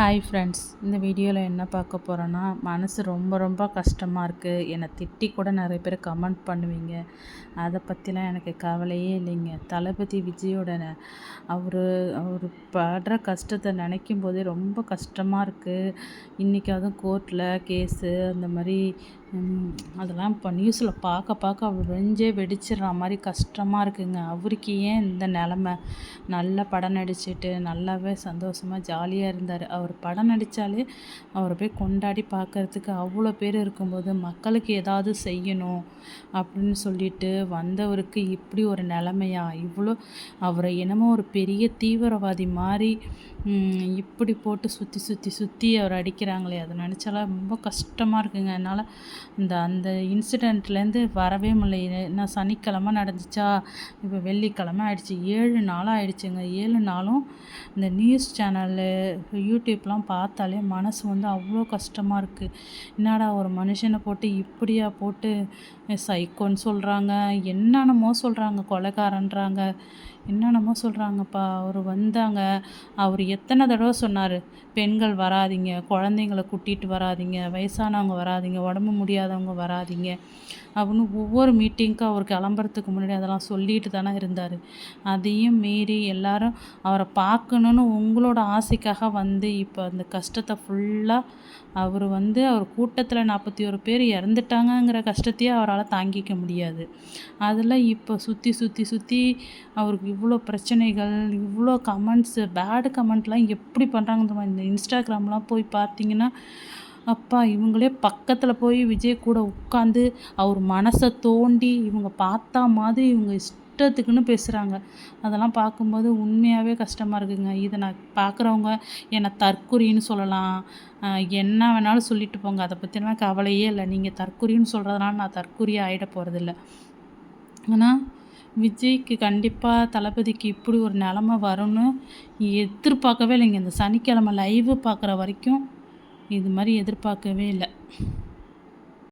Hi friends இந்த வீடியோவில் என்ன பார்க்க போகிறோன்னா மனசு ரொம்ப ரொம்ப கஷ்டமாக இருக்குது என்னை திட்டி கூட நிறைய பேர் கமெண்ட் பண்ணுவீங்க. அதை பற்றிலாம் எனக்கு கவலையே இல்லைங்க. தளபதி விஜயோட அவர் அவர் படுற கஷ்டத்தை நினைக்கும் போதே ரொம்ப கஷ்டமாக இருக்குது இன்றைக்கி அதுவும் கோர்ட்டில் கேஸு அந்த மாதிரி அதெல்லாம் இப்போ நியூஸில் பார்க்க பார்க்க அவர் வெஞ்சே வெடிச்சிடுற மாதிரி கஷ்டமாக இருக்குங்க. அவருக்கு ஏன் இந்த நிலமை? நல்ல படம் நடிச்சிட்டு நல்லாவே சந்தோஷமாக ஜாலியாக இருந்தார். அவர் ஒரு படம் நடித்தாலே அவரை போய் கொண்டாடி பார்க்குறதுக்கு அவ்வளோ பேர் இருக்கும்போது மக்களுக்கு ஏதாவது செய்யணும் அப்படின்னு சொல்லிட்டு வந்தவருக்கு இப்படி ஒரு நிலமையா? இவ்வளோ அவரை என்னமோ ஒரு பெரிய தீவிரவாதி மாதிரி இப்படி போட்டு சுற்றி சுற்றி சுற்றி அவர் அடிக்கிறாங்களே அதை நினச்சாலாம் ரொம்ப கஷ்டமாக இருக்குங்க. என்னால் இந்த அந்த இன்சிடெண்ட்லேருந்து வரவே முடியல. நான் சனிக்கிழமை நடந்துச்சா? இப்போ வெள்ளிக்கிழமை ஆயிடுச்சு. ஏழு நாளாக ஆயிடுச்சுங்க. ஏழு நாளும் இந்த நியூஸ் சேனலு யூடியூப் யூடியூப்லாம் பார்த்தாலே மனசு வந்து அவ்வளோ கஷ்டமாக இருக்குது என்னடா ஒரு மனுஷனை போட்டு இப்படியா போட்டு சைக்கோன்னு சொல்கிறாங்க என்னென்னமோ சொல்கிறாங்க கொலைகாரன்றாங்க. என்னென்னமோ சொல்கிறாங்கப்பா அவர் வந்தாங்க. அவர் எத்தனை தடவை சொன்னார் பெண்கள் வராதிங்க குழந்தைங்கள கூட்டிகிட்டு வராதிங்க வயசானவங்க வராதிங்க உடம்பு முடியாதவங்க வராதிங்க. அப்படின்னு ஒவ்வொரு மீட்டிங்க்கும் அவர் கிளம்புறதுக்கு முன்னாடி அதெல்லாம் சொல்லிட்டு தானே இருந்தார். அதையும் மீறி எல்லாரும் அவரை பார்க்கணுன்னு உங்களோட ஆசைக்காக வந்து இப்போ அந்த கஷ்டத்தை ஃபுல்லாக அவர் வந்து அவர் கூட்டத்தில் நாற்பத்தி ஒரு பேர் இறந்துட்டாங்கங்கிற கஷ்டத்தையே அவரால் தாங்கிக்க முடியாது. அதில் இப்போ சுற்றி சுற்றி சுற்றி அவருக்கு இவ்வளோ பிரச்சனைகள் இவ்வளோ கமெண்ட்ஸு பேடு கமெண்ட்லாம் எப்படி பண்ணுறாங்க இந்த இன்ஸ்டாகிராம்லாம் போய் பார்த்தீங்கன்னா அப்பா இவங்களே பக்கத்தில் போய் விஜய் கூட உட்காந்து அவர் மனசை தோண்டி இவங்க பார்த்தா மாதிரி இவங்க இஷ்டத்துக்குன்னு பேசுகிறாங்க அதெல்லாம் பார்க்கும்போது உண்மையாகவே கஷ்டமாக இருக்குங்க. இதை நான் பார்க்குறவங்க என்னை தற்குறின்னு சொல்லலாம். என்ன வேணாலும் சொல்லிட்டு போங்க. அதை பற்றிலாம் கவலையே இல்லை. நீங்கள் தற்குறின்னு சொல்கிறதுனால நான் தற்குறியாக ஆகிட போகிறதில்ல ஆனால் விஜய்க்கு கண்டிப்பாக தளபதிக்கு இப்படி ஒரு நிலமை வரும்னு எதிர்பார்க்கவே இல்லைங்க. இந்த சனிக்கிழமை லைவு பார்க்குற வரைக்கும் இது மாதிரி எதிர்பார்க்கவே இல்லை.